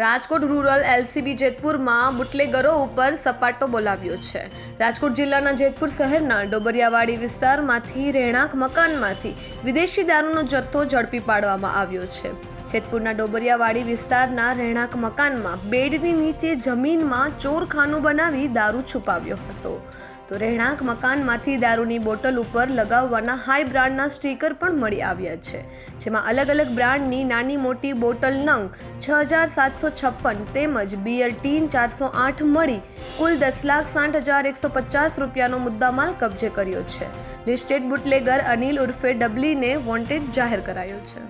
Rajkot rural LCB જેતપુરમાં બુટલેગરો ઉપર સપાટો બોલાવ્યો છે. રાજકોટ જિલ્લાના જેતપુર શહેરના ડોબરિયાવાડી વિસ્તારમાંથી રહેણાંક મકાનમાંથી વિદેશી દારૂનો જથ્થો ઝડપી પાડવામાં આવ્યો છે. જેતપુરના ડોબરિયાવાડી વિસ્તારના રહેણાંક મકાનમાં બેડની નીચે જમીનમાં ચોરખાનું બનાવી દારૂ છુપાવ્યો હતો. તો રહેણાંક મકાનમાંથી દારૂની બોટલ ઉપર લગાવવાના હાઈ બ્રાન્ડના સ્ટીકર પણ મળી આવ્યા છે, જેમાં અલગ અલગ બ્રાન્ડની નાની મોટી બોટલ નંગ છ હજાર સાતસો છપ્પન તેમજ બિયર ટીન ચારસો આઠ મળી કુલ દસ લાખ સાઠ હજાર એકસો પચાસ રૂપિયાનો મુદ્દામાલ કબજે કર્યો છે. લિસ્ટેડ બુટલેગર અનિલ ઉર્ફે ડબલીને વોન્ટેડ જાહેર કરાયો છે.